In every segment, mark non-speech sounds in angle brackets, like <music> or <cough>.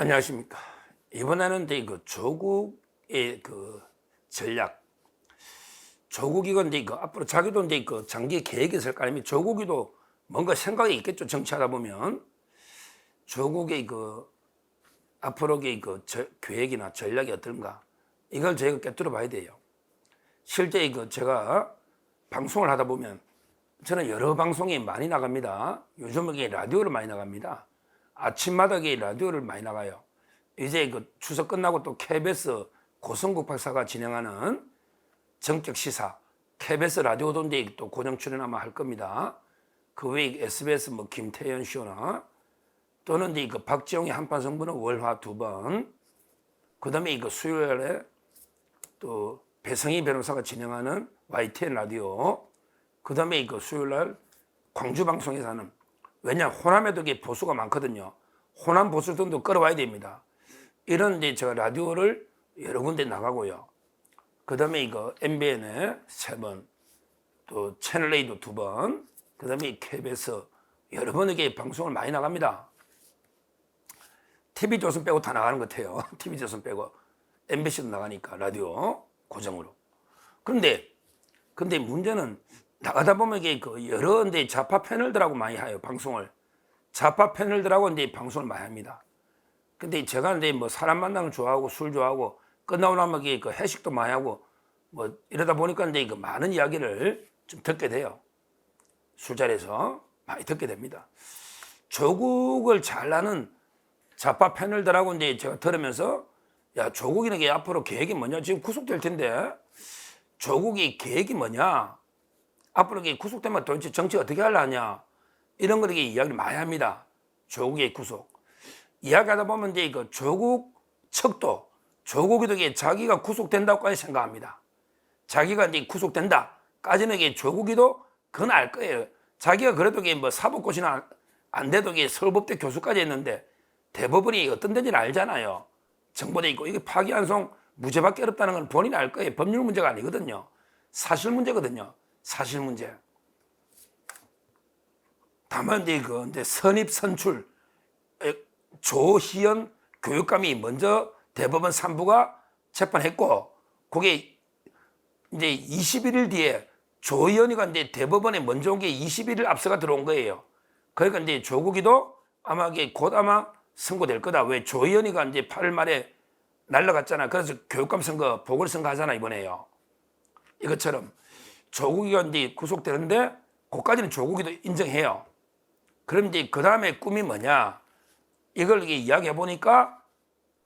안녕하십니까. 이번에는 그 조국의 그 전략, 조국이 근데 그 앞으로 자기도 그 장기 계획이 있을 거 아닙니까? 조국이도 뭔가 생각이 있겠죠. 정치하다 보면 조국의 그 앞으로의 그 저- 계획이나 전략이 어떤가 이걸 저희가 꿰뚫어 봐야 돼요. 실제 그 제가 방송을 하다 보면 저는 여러 방송에 많이 나갑니다. 요즘은 라디오를 많이 나갑니다. 아침마다 이 라디오를 많이 나가요. 이제 그 추석 끝나고 또 KBS 고성국 박사가 진행하는 정격 시사 KBS 라디오도 이제 또 고정 출연 아마 할 겁니다. 그 외에 SBS 뭐 김태현 쇼나 또는 이제 그 박지영의 한판 성분은 월화 두 번, 그 다음에 이거 수요일에 또 배성희 변호사가 진행하는 YTN 라디오, 그 다음에 이거 수요일 날 광주 방송에서 하는 왜냐 호남에도 보수가 많거든요. 호남 보수들도 끌어와야 됩니다. 이런 이제 제가 라디오를 여러 군데 나가고요. 그 다음에 이거 MBN에 세 번, 또 채널 A도 두 번, 그 다음에 KBS 여러 번 이게 방송을 많이 나갑니다. TV조선 빼고 다 나가는 것 같아요. <laughs> TV조선 빼고 MBC도 나가니까 라디오 고정으로. 그런데 근데 문제는 나가다 보면 그 여러 데 좌파 패널들하고 많이 해요 방송을 좌파 패널들하고 이제 방송을 많이 합니다. 근데 제가 이제 뭐 사람 만나는 걸 좋아하고 술 좋아하고 끝나고 나면 그 회식도 많이 하고 뭐 이러다 보니까 이제 그 많은 이야기를 좀 듣게 돼요. 술자리에서 많이 듣게 됩니다. 조국을 잘 아는 좌파 패널들하고 이제 제가 들으면서 야 조국이는 게 앞으로 계획이 뭐냐 지금 구속될 텐데 조국이 계획이 뭐냐 앞으로 구속되면 도대체 정치 어떻게 하려냐 이런 거를 이야기를 많이 합니다. 조국의 구속 이야기하다 보면 이제 그 조국 척도 조국이도 자기가 구속된다고까지 생각합니다. 자기가 이제 구속된다까지는 이게 조국이도 그건 알 거예요. 자기가 그래도 이게 뭐 사법고시나 안- 안 돼도 이게 서울법대 교수까지 했는데 대법원이 어떤 데인지는 알잖아요. 정보돼 있고 이게 파기환송 무죄받기 어렵다는 건 본인이 알 거예요. 법률 문제가 아니거든요. 사실 문제거든요. 사실 문제. 다만 이제 그 이제 선입 선출 에, 조희연 교육감이 먼저 대법원 3부가 재판했고 그게 이제 21일 뒤에 조희연이가 이제 대법원에 먼저 온 게 21일 앞서가 들어온 거예요. 그러니까 이제 조국이도 아마 곧 아마 선고될 거다. 왜 조희연이가 이제 8월 말에 날라갔잖아. 그래서 교육감 선거 보궐선거 하잖아 이번에요. 이것처럼 조국이가 이제 구속되는데 그까지는 조국이도 인정해요. 그럼 이제 그 다음에 꿈이 뭐냐? 이걸 이야기해 보니까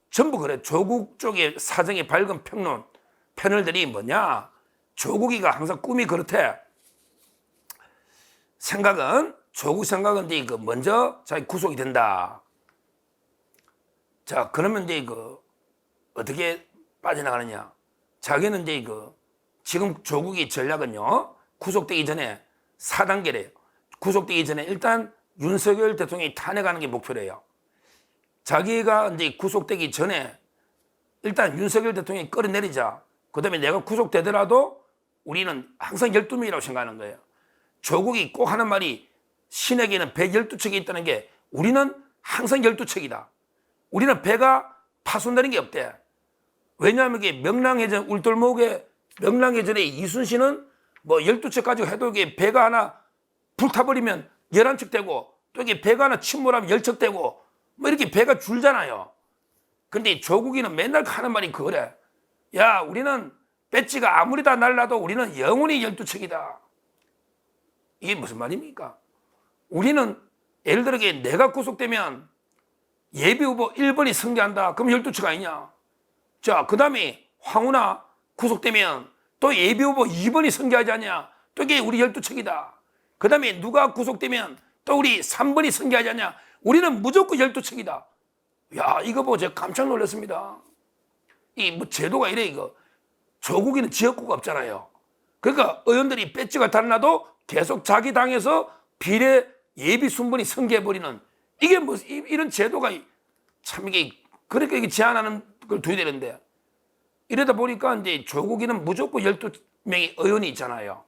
전부 그래. 조국 쪽의 사정이 밝은 평론 패널들이 뭐냐? 조국이가 항상 꿈이 그렇대. 생각은 조국 생각은 이제 그 먼저 자기 구속이 된다. 자 그러면 이제 그 어떻게 빠져나가느냐? 자기는 이제 그 지금 조국의 전략은요 구속되기 전에 4단계래요. 구속되기 전에 일단 윤석열 대통령이 탄핵하는 게 목표래요. 자기가 이제 구속되기 전에 일단 윤석열 대통령이 끌어내리자. 그 다음에 내가 구속되더라도 우리는 항상 12명이라고 생각하는 거예요. 조국이 꼭 하는 말이 신에게는 112척이 있다는 게 우리는 항상 12척이다. 우리는 배가 파손되는 게 없대. 왜냐하면 이게 명랑해전 울돌목에 명랑해전에 이순신은 뭐 12척 가지고 해도 이게 배가 하나 불타버리면 11척 되고 또 이게 배가 하나 침몰하면 10척 되고 뭐 이렇게 배가 줄잖아요. 근데 조국이는 맨날 하는 말이 그거래. 야, 우리는 배지가 아무리 다 날라도 우리는 영원히 12척이다. 이게 무슨 말입니까? 우리는 예를 들어 게 내가 구속되면 예비 후보 1번이 승계한다. 그럼 12척 아니냐? 자, 그 다음에 황운하 구속되면 또 예비 후보 2번이 승계하지 않냐? 또 이게 우리 12척이다. 그 다음에 누가 구속되면 또 우리 3번이 승계하지 않냐? 우리는 무조건 12척이다. 야, 이거 보고 제가 깜짝 놀랐습니다. 이 뭐 제도가 이래, 이거. 조국에는 지역구가 없잖아요. 그러니까 의원들이 배지가 달라도 계속 자기 당에서 비례 예비 순번이 승계해버리는 이게 뭐 이- 이런 제도가 참 이게 그렇게 제한하는 걸 둬야 되는데 이러다 보니까 이제 조국에는 무조건 12명의 의원이 있잖아요.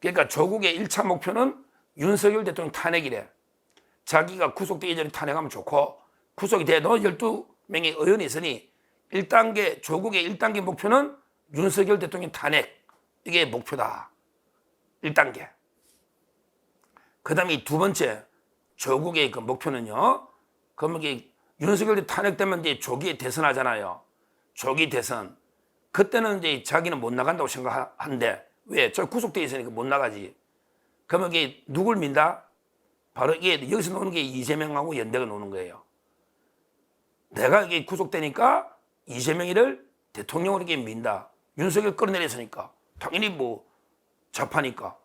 그러니까 조국의 1차 목표는 윤석열 대통령 탄핵이래. 자기가 구속되기 전에 탄핵하면 좋고 구속이 돼도 12명의 의원이 있으니 1단계 조국의 1단계 목표는 윤석열 대통령 탄핵 이게 목표다. 1단계. 그 다음에 두 번째 조국의 그 목표는요. 그러면 이게 윤석열이 탄핵되면 이제 조기 대선하잖아요. 조기 대선. 그때는 이제 자기는 못 나간다고 생각하는데 왜? 저 구속돼 있으니까 못 나가지. 그러면 이게 누굴 민다? 바로 이게 여기서 노는 게 이재명하고 연대가 노는 거예요. 내가 이게 구속되니까 이재명이를 대통령으로 이게 민다. 윤석열 끌어내렸으니까 당연히 뭐 좌파니까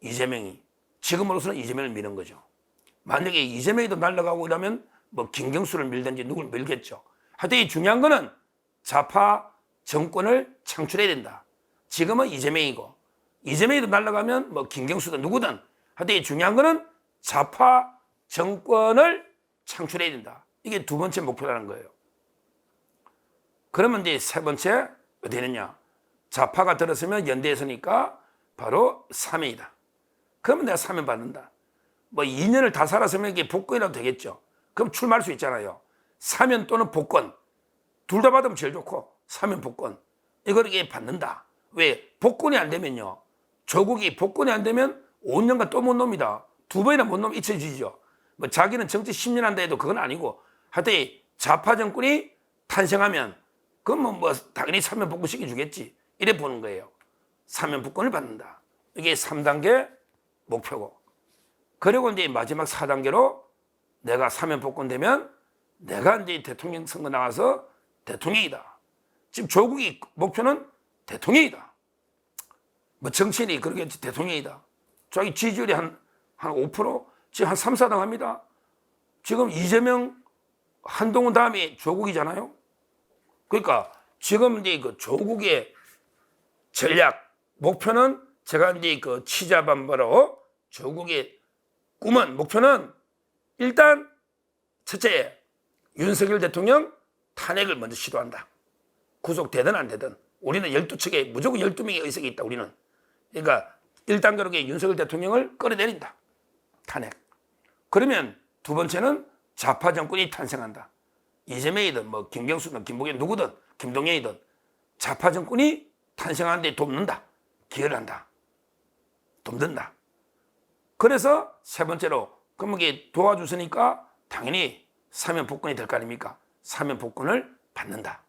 이재명이 지금으로서는 이재명을 미는 거죠. 만약에 이재명이도 날아가고 이러면 뭐 김경수를 밀든지 누굴 밀겠죠. 하여튼 이 중요한 거는 좌파 정권을 창출해야 된다. 지금은 이재명이고 이재명이도 날아가면 뭐 김경수도 누구든 하여튼 이 중요한 거는 좌파 정권을 창출해야 된다. 이게 두 번째 목표라는 거예요. 그러면 이제 세 번째 어디 있느냐? 좌파가 들었으면 연대에서니까 바로 사면이다. 그러면 내가 사면 받는다. 뭐 2년을 다 살았으면 이게 복권이라도 되겠죠. 그럼 출마할 수 있잖아요. 사면 또는 복권. 둘 다 받으면 제일 좋고, 사면 복권. 이걸 이게 받는다. 왜? 복권이 안 되면요. 조국이 복권이 안 되면 5년간 또 못 놉니다. 두 번이나 못놈 잊혀지죠. 뭐 자기는 정치 10년 한다 해도 그건 아니고 하여튼 이 좌파 정권이 탄생하면 그건 뭐 당연히 사면 복권 시켜주겠지. 이래 보는 거예요. 사면 복권을 받는다. 이게 3단계 목표고. 그리고 이제 마지막 4단계로 내가 사면 복권 되면 내가 이제 대통령 선거 나가서 대통령이다. 지금 조국이 목표는 대통령이다. 뭐 정치인이 그러겠지 대통령이다. 자기 지지율이 한, 한 5%? 지금 한 3, 4등 합니다. 지금 이재명, 한동훈 다음에 조국이잖아요. 그러니까 지금 이제 그 조국의 전략, 목표는 제가 이제 그 치자반바로 조국의 꿈은, 목표는 일단 첫째, 윤석열 대통령 탄핵을 먼저 시도한다. 구속되든 안 되든. 우리는 12척에 무조건 12명의 의석이 있다, 우리는. 그러니까 1단계로 윤석열 대통령을 끌어내린다. 탄핵. 그러면 두 번째는 좌파 정권이 탄생한다. 이재명이든 뭐 김경수든 김복현 누구든 김동연이든 좌파 정권이 탄생하는데 돕는다. 기여를 한다. 돕는다. 그래서 세 번째로 이게 도와주시니까 당연히 사면 복권이 될 거 아닙니까? 사면 복권을 받는다.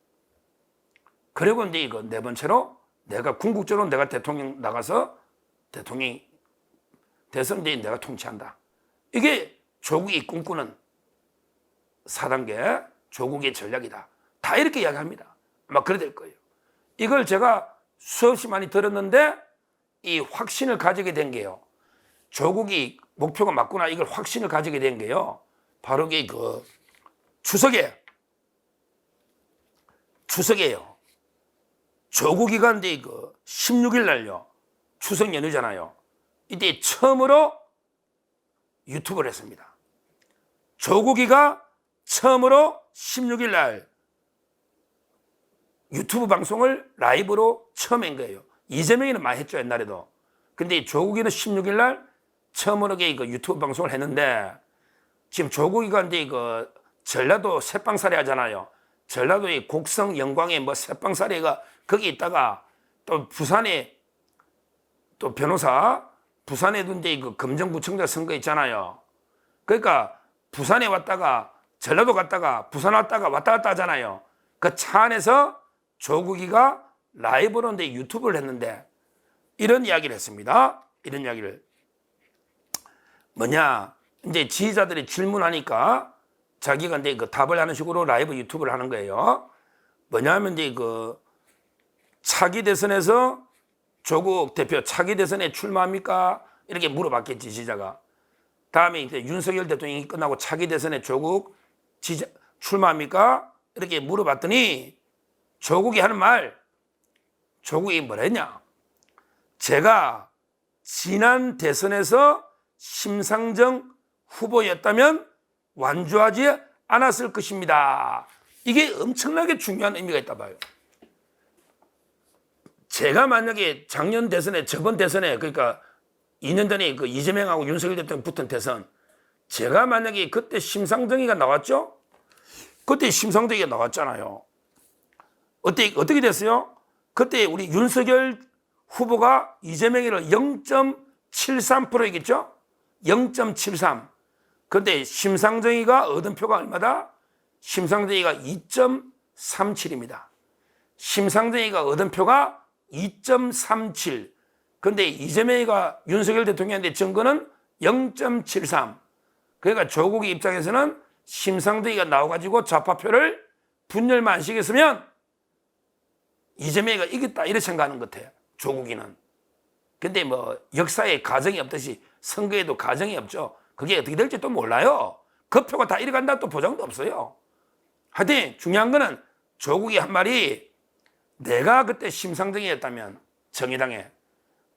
그리고 이제 이거 네 번째로 내가 궁극적으로 내가 대통령 나가서 대통령이 대선 이제 내가 통치한다. 이게 조국이 꿈꾸는 4단계 조국의 전략이다. 다 이렇게 이야기합니다. 아마 그래 될 거예요. 이걸 제가 수없이 많이 들었는데 이 확신을 가지게 된 게요. 조국이 목표가 맞구나 이걸 확신을 가지게 된 게요. 바로 그 추석에 추석이에요. 조국이 간데 그 16일 날요. 추석 연휴잖아요. 이때 처음으로 유튜브를 했습니다. 조국이가 처음으로 16일 날 유튜브 방송을 라이브로 처음 한 거예요. 이재명이는 많이 했죠, 옛날에도. 근데 조국이는 16일 날 처음으로 그 유튜브 방송을 했는데 지금 조국이가 그 전라도 새빵살이 하잖아요. 전라도의 곡성 영광의 뭐 새빵살이가 거기 있다가 또 부산에 또 변호사 부산에도 이제 그 검정구청장 선거 있잖아요. 그러니까 부산에 왔다가 전라도 갔다가 부산 왔다가 왔다 갔다 하잖아요. 그 차 안에서 조국이가 라이브로 이제 유튜브를 했는데 이런 이야기를 했습니다. 이런 이야기를 뭐냐 이제 지휘자들이 질문하니까 자기가 이제 그 답을 하는 식으로 라이브 유튜브를 하는 거예요. 뭐냐면 이제 그 차기 대선에서 조국 대표 차기 대선에 출마합니까? 이렇게 물어봤겠지 지자가. 다음에 이제 윤석열 대통령이 끝나고 차기 대선에 조국 지자, 출마합니까? 이렇게 물어봤더니 조국이 하는 말, 조국이 뭐라 했냐? 제가 지난 대선에서 심상정 후보였다면 완주하지 않았을 것입니다. 이게 엄청나게 중요한 의미가 있다 봐요. 제가 만약에 작년 대선에 저번 대선에 그러니까 2년 전에 그 이재명하고 윤석열 대통령 붙은 대선 제가 만약에 그때 심상정이가 나왔죠? 그때 심상정이가 나왔잖아요. 어때, 어떻게 됐어요? 그때 우리 윤석열 후보가 이재명이를 0.73%이겠죠? 0.73. 근데 심상정이가 얻은 표가 얼마다? 심상정이가 2.37입니다. 심상정이가 얻은 표가 2.37. 근데 이재명이가 윤석열 대통령한테 증거는 0.73. 그러니까 조국의 입장에서는 심상정이가 나와가지고 좌파표를 분열만 안 시켰으면 이재명이가 이겼다 이렇게 생각하는 것 같아요. 조국이는. 근데 뭐 역사에 가정이 없듯이 선거에도 가정이 없죠. 그게 어떻게 될지 또 몰라요. 그 표가 다 이래 간다 또 보장도 없어요. 하여튼 중요한 거는 조국이 한 말이 내가 그때 심상정이었다면 정의당에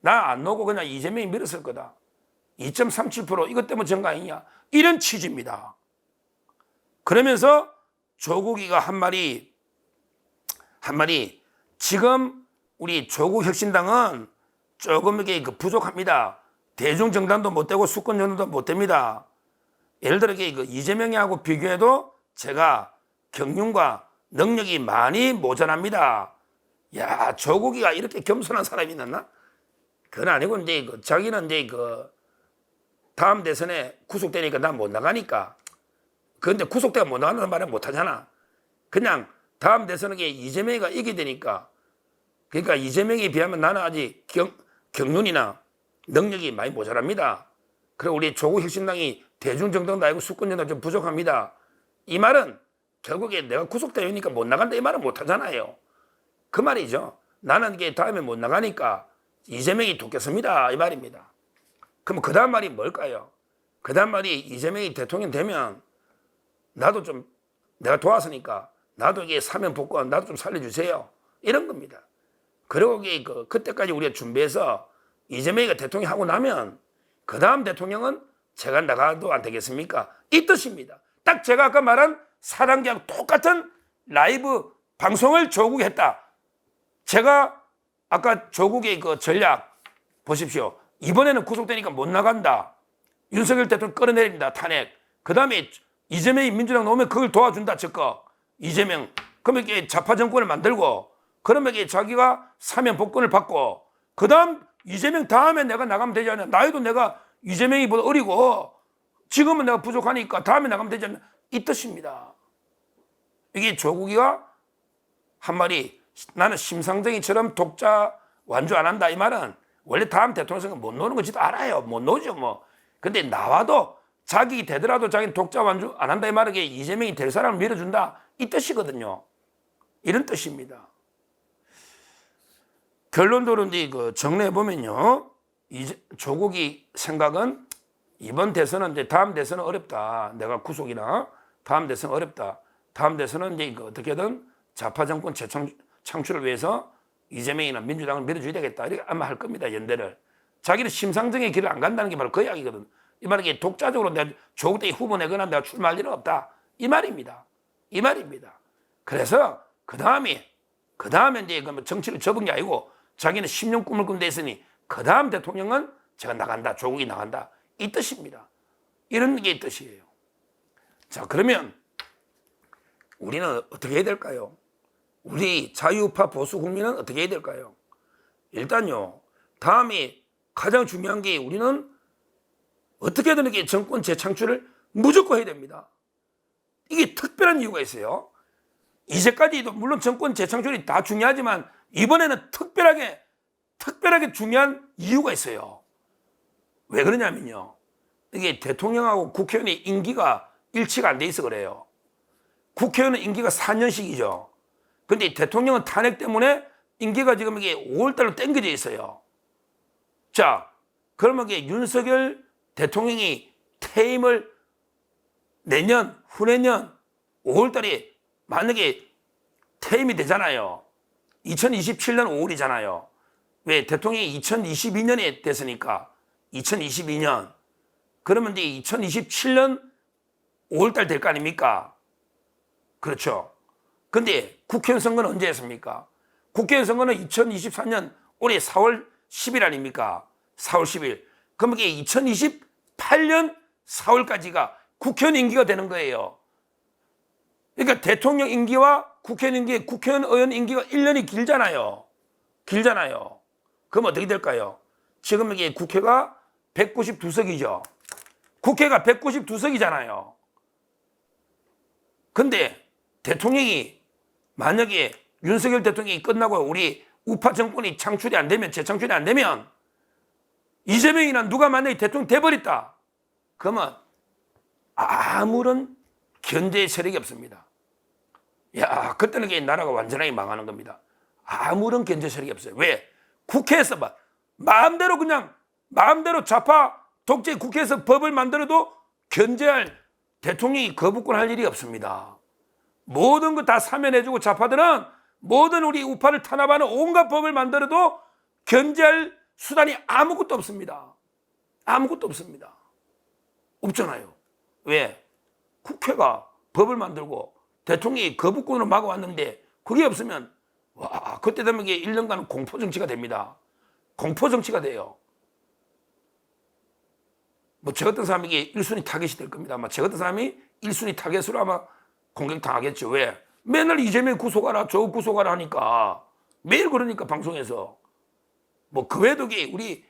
나 안 놓고 그냥 이재명이 밀었을 거다. 2.37% 이것 때문에 정거 아니냐. 이런 취지입니다. 그러면서 조국이가 한 말이 한 말이 지금 우리 조국 혁신당은 조금 이게 그 부족합니다. 대중 정당도 못 되고 수권 정당도 못 됩니다. 예를 들어 그 이재명이하고 비교해도 제가 경륜과 능력이 많이 모자랍니다. 야, 조국이가 이렇게 겸손한 사람이 있나? 그건 아니고 이제 그 자기는 이제 그 다음 대선에 구속되니까 난 못 나가니까. 그런데 구속되가 못 나간다는 말은 못 하잖아. 그냥 다음 대선에 이재명이가 이기게 되니까. 그러니까 이재명에 비하면 나는 아직 경, 경륜이나 능력이 많이 모자랍니다. 그리고 우리 조국 혁신당이 대중정당도 아니고 수권정당 좀 부족합니다. 이 말은 결국에 내가 구속되니까 못 나간다 이 말은 못 하잖아요. 그 말이죠. 나는 이게 다음에 못 나가니까 이재명이 돕겠습니다. 이 말입니다. 그럼 그 다음 말이 뭘까요? 그 다음 말이 이재명이 대통령 되면 나도 좀 내가 도왔으니까 나도 이게 사면 복권 나도 좀 살려주세요. 이런 겁니다. 그리고 그, 그때까지 우리가 준비해서 이재명이가 대통령 하고 나면 그 다음 대통령은 제가 나가도 안 되겠습니까? 이 뜻입니다. 딱 제가 아까 말한 사단계하고 똑같은 라이브 방송을 조국이 했다. 제가 아까 조국의 그 전략 보십시오. 이번에는 구속되니까 못 나간다. 윤석열 대통령 끌어내립니다. 탄핵. 그 다음에 이재명이 민주당 나오면 그걸 도와준다. 즉거 이재명. 그러면 이게 좌파 정권을 만들고 그러면 이게 자기가 사면 복권을 받고 그 다음 이재명 다음에 내가 나가면 되지 않냐. 나이도 내가 이재명이보다 어리고 지금은 내가 부족하니까 다음에 나가면 되지 않냐. 이 뜻입니다. 이게 조국이가 한 말이 나는 심상정이처럼 독자 완주 안 한다 이 말은 원래 다음 대통령 선거 못 노는 거 지도 알아요. 못 노죠 뭐. 근데 나와도 자기 되더라도 자기는 독자 완주 안 한다 이 말은 이재명이 될 사람을 밀어준다 이 뜻이거든요. 이런 뜻입니다. 결론적으로 이제 그 정리해 보면요. 이제 조국이 생각은 이번 대선은 이제 다음 대선은 어렵다. 내가 구속이나 다음 대선 어렵다. 다음 대선은 이제 그 어떻게든 좌파 정권 재창출을 위해서 이재명이나 민주당을 밀어줘야 되겠다. 이렇게 아마 할 겁니다. 연대를. 자기는 심상정의 길을 안 간다는 게 바로 그 이야기거든. 이 말은 독자적으로 내가 조국 대 후보 내거나 내가 출마할 일은 없다. 이 말입니다. 이 말입니다. 그래서 그 다음에 그 다음에 이제 그 정치를 접은 게 아니고 자기는 10년 꿈을 꾼데 있으니 그 다음 대통령은 제가 나간다. 조국이 나간다. 이 뜻입니다. 이런 게 뜻이에요. 자, 그러면 우리는 어떻게 해야 될까요? 우리 자유파 보수 국민은 어떻게 해야 될까요? 일단요, 다음에 가장 중요한 게 우리는 어떻게든 이렇게 정권 재창출을 무조건 해야 됩니다. 이게 특별한 이유가 있어요. 이제까지도 물론 정권 재창출이 다 중요하지만 이번에는 특별하게 특별하게 중요한 이유가 있어요. 왜 그러냐면요. 이게 대통령하고 국회의원의 임기가 일치가 안 돼 있어 그래요. 국회의원은 임기가 4년씩이죠. 근데 대통령은 탄핵 때문에 임기가 지금 이게 5월달로 땡겨져 있어요. 자, 그러면 이게 윤석열 대통령이 퇴임을 내년, 후내년 5월달에 만약에 퇴임이 되잖아요. 2027년 5월이잖아요. 왜 대통령이 2022년에 됐으니까 2022년 그러면 이제 2027년 5월달 될 거 아닙니까? 그렇죠. 근데 국회의원 선거는 언제 했습니까? 국회의원 선거는 2024년 올해 4월 10일 아닙니까? 4월 10일. 그럼 이게 2028년 4월까지가 국회의원 임기가 되는 거예요. 그러니까 대통령 임기와 국회의원 임기, 국회의원 임기가 1년이 길잖아요. 길잖아요. 그럼 어떻게 될까요? 지금 이게 국회가 192석이죠. 국회가 192석이잖아요. 근데 대통령이 만약에 윤석열 대통령이 끝나고 우리 우파 정권이 창출이 안 되면 재창출이 안 되면 이재명이나 누가 만약에 대통령 돼버렸다. 그러면 아무런 견제 세력이 없습니다. 야, 그때는 나라가 완전하게 망하는 겁니다. 아무런 견제 세력이 없어요. 왜? 국회에서 막 마음대로 그냥 마음대로 좌파 독재 국회에서 법을 만들어도 견제할 대통령이 거부권 할 일이 없습니다. 모든 거 다 사면해주고 좌파들은 모든 우리 우파를 탄압하는 온갖 법을 만들어도 견제할 수단이 아무것도 없습니다. 아무것도 없습니다. 없잖아요. 왜? 국회가 법을 만들고 대통령이 거부권으로 막아왔는데 그게 없으면 와 그때 되면 이게 1년간 공포 정치가 됩니다. 공포 정치가 돼요. 뭐 저 같은 사람이 이게 1순위 타겟이 될 겁니다. 아마 저 같은 사람이 1순위 타겟으로 아마 공격당하겠죠. 왜? 맨날 이재명 구속하라, 저 구속하라 하니까 매일 그러니까 방송에서 뭐 그 외에도 우리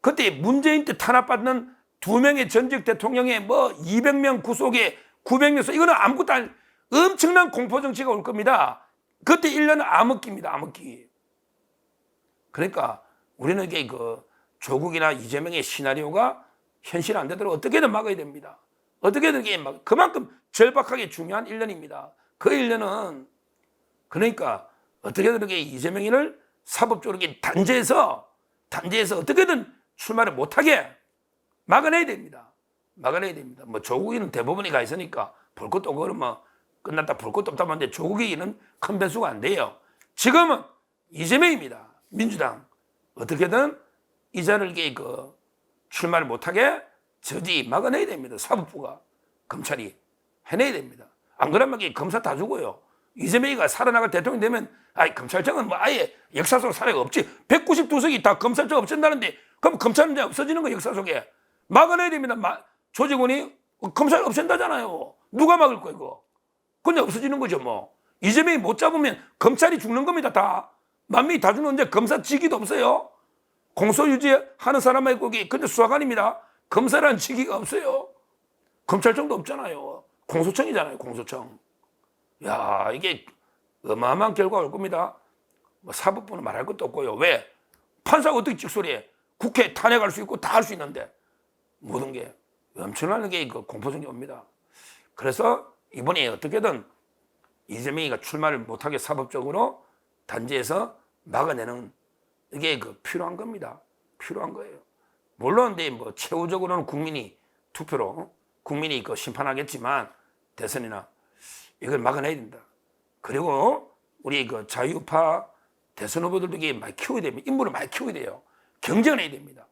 그때 문재인 때 탄압받는 두 명의 전직 대통령의 뭐 200명 구속에 900명 소 이거는 아무것도 아니 엄청난 공포 정치가 올 겁니다. 그때 1년은 암흑기입니다. 암흑기. 그러니까 우리는 이게 그 조국이나 이재명의 시나리오가 현실 안 되도록 어떻게든 막아야 됩니다. 어떻게든 이게 막 그만큼 절박하게 중요한 1년입니다. 그 1년은 그러니까 어떻게든 이게 이재명이를 사법적으로 단죄해서 단죄해서 어떻게든 출마를 못하게 막아내야 됩니다. 막아내야 됩니다. 뭐 조국이는 대법원에 가 있으니까 볼 것도 없고 그러면 끝났다 볼 것도 없다 하는데 조국이는 큰 변수가 안 돼요. 지금은 이재명입니다. 민주당 어떻게든 이 자를 이게 그 출마를 못하게 저지 막아내야 됩니다. 사법부가 검찰이 해내야 됩니다. 안 그러면 검사 다 죽어요. 이재명이가 살아나갈 대통령 되면 아이 검찰청은 뭐 아예 역사 속 사례가 없지. 192석이 다 검찰청 없앤다는데 그럼 검찰은 이제 없어지는 거 역사 속에 막아내야 됩니다. 마, 조직원이 검찰 없앤다잖아요. 누가 막을 거예요, 그거? 그냥 없어지는 거죠, 뭐. 이재명이 못 잡으면 검찰이 죽는 겁니다, 다. 만명이 다 죽는데 검사 직위도 없어요. 공소 유지하는 사람의 거기 근데 수사관입니다. 검사라는 직위가 없어요. 검찰청도 없잖아요. 공소청이잖아요, 공소청. 야, 이게 어마어마한 결과가 올 겁니다. 뭐 사법부는 말할 것도 없고요. 왜? 판사가 어떻게 직소리해? 국회 탄핵할 수 있고 다 할 수 있는데 모든 게 엄청나게 그 공포성이 옵니다. 그래서 이번에 어떻게든 이재명이가 출마를 못하게 사법적으로 단지에서 막아내는 이게 그 필요한 겁니다. 필요한 거예요. 물론 근데 뭐 최후적으로는 국민이 투표로 국민이 그 심판하겠지만 대선이나 이걸 막아내야 된다. 그리고 우리 그 자유파 대선 후보들도 이게 많이 키워야 됩니다. 인물을 많이 키워야 돼요. 경쟁을 해야 됩니다.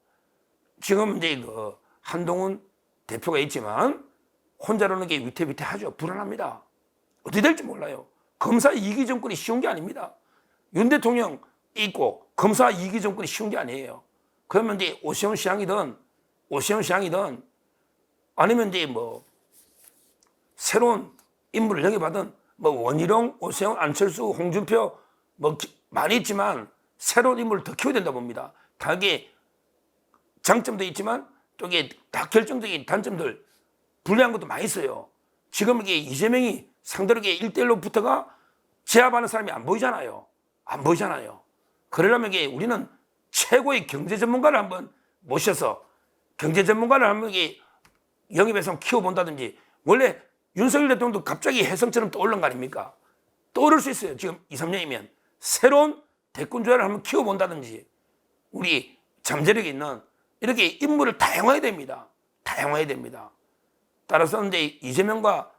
지금 이제 그 한동훈 대표가 있지만 혼자로는 게 위태위태하죠. 불안합니다. 어떻게 될지 몰라요. 검사 이기 정권이 쉬운 게 아닙니다. 윤 대통령 있고 검사 이기 정권이 쉬운 게 아니에요. 그러면 이제 오세훈 시장이든 오세훈 시장이든 아니면 이제 뭐 새로운 인물을 영입하든 뭐 원희룡, 오세훈, 안철수, 홍준표 뭐 기- 많이 있지만 새로운 인물을 더 키워야 된다 봅니다. 다게 장점도 있지만 또 이게 다 결정적인 단점들 불리한 것도 많이 있어요. 지금 이게 이재명이 상대로 이게 1대1로 붙어가 제압하는 사람이 안 보이잖아요. 안 보이잖아요. 그러려면 이게 우리는 최고의 경제 전문가를 한번 모셔서 경제 전문가를 한번 이게 영입해서 키워본다든지 원래 윤석열 대통령도 갑자기 혜성처럼 떠오른 거 아닙니까? 떠오를 수 있어요. 지금 2, 3년이면 새로운 대권주자를 한번 키워본다든지 우리 잠재력이 있는 이렇게 인물을 다양화해야 됩니다. 다양화해야 됩니다. 따라서 이제 이재명과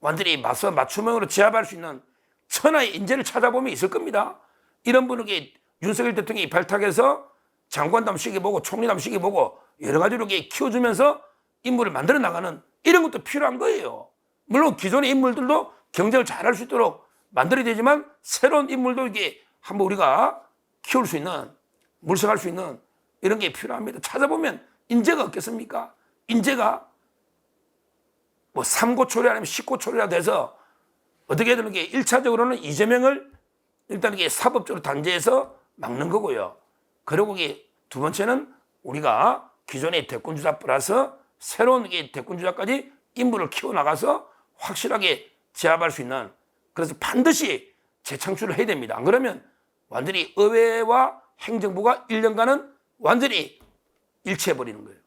완전히 맞서 맞춤형으로 제압할 수 있는 천하의 인재를 찾아보면 있을 겁니다. 이런 분에게 윤석열 대통령이 발탁해서 장관담 시기보고 총리담 시기보고 여러 가지로 키워주면서 인물을 만들어 나가는 이런 것도 필요한 거예요. 물론 기존의 인물들도 경쟁을 잘할 수 있도록 만들어야 되지만 새로운 인물도 이게 한번 우리가 키울 수 있는 물색할 수 있는 이런 게 필요합니다. 찾아보면 인재가 없겠습니까? 인재가 뭐 삼고초려 아니면 십고초려라 돼서 어떻게 되는 게 1차적으로는 이재명을 일단 이게 사법적으로 단죄해서 막는 거고요. 그리고 이게 두 번째는 우리가 기존의 대권주자 플러스 새로운 이게 대권주자까지 인물을 키워나가서 확실하게 제압할 수 있는 그래서 반드시 재창출을 해야 됩니다. 안 그러면 완전히 의회와 행정부가 1년간은 완전히 일치해버리는 거예요.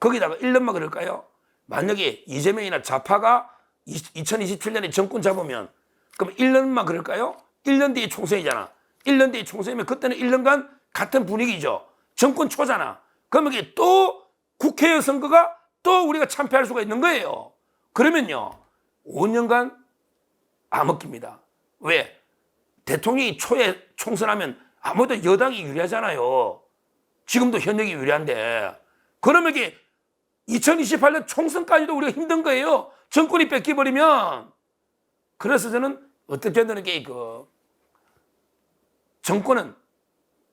거기다가 1년만 그럴까요? 만약에 이재명이나 좌파가 2027년에 정권 잡으면 그럼 1년만 그럴까요? 1년 뒤에 총선이잖아. 1년 뒤에 총선이면 그때는 1년간 같은 분위기죠. 정권 초잖아. 그러면 이게 또 국회의원 선거가 또 우리가 참패할 수가 있는 거예요. 그러면요. 5년간 암흑기입니다. 왜? 대통령이 초에 총선하면 아무래도 여당이 유리하잖아요. 지금도 현역이 유리한데. 그러면 이게 2028년 총선까지도 우리가 힘든 거예요. 정권이 뺏겨버리면. 그래서 저는 어떻게 되는 게그 정권은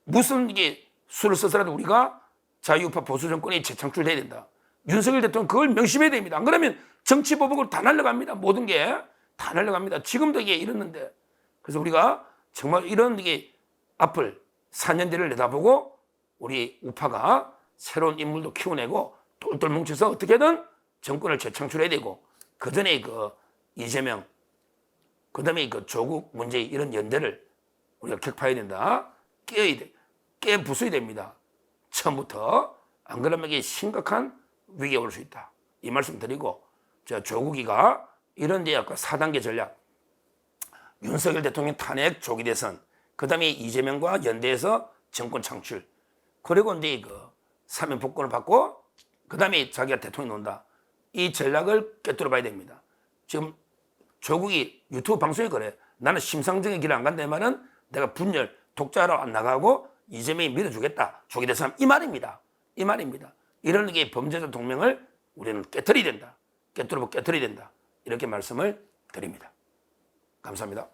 무슨 이게 수를 써서라도 우리가 자유우파 보수 정권이 재창출해야 된다. 윤석열 대통령 그걸 명심해야 됩니다. 안 그러면 정치 보복으로 다 날려갑니다. 모든 게 다 날려갑니다. 지금도 이게 이랬는데. 그래서 우리가 정말 이런 이게 앞을 4년 뒤를 내다보고 우리 우파가 새로운 인물도 키워내고 똘똘 뭉쳐서 어떻게든 정권을 재창출해야 되고 그 전에 그 이재명 그 다음에 그 조국 문제 이런 연대를 우리가 격파해야 된다. 깨야 돼. 깨 부숴야 됩니다. 처음부터 안 그러면 이게 심각한 위기가 올수 있다. 이 말씀 드리고 저 조국이가 이런 데 아까 4단계 전략 윤석열 대통령 탄핵 조기 대선 그 다음에 이재명과 연대해서 정권 창출 그리고 이제 그 사면 복권을 받고 그 다음에 자기가 대통령 논다. 이 전략을 꿰뚫어 봐야 됩니다. 지금 조국이 유튜브 방송에 그래. 나는 심상정의 길을 안 간다 이 말은 내가 분열 독자로 안 나가고 이재명이 밀어주겠다. 조기 대선 이 말입니다. 이 말입니다. 이런 게 범죄자 동맹을 우리는 깨뜨려야 된다. 깨뜨려 깨뜨려야 된다. 이렇게 말씀을 드립니다. 감사합니다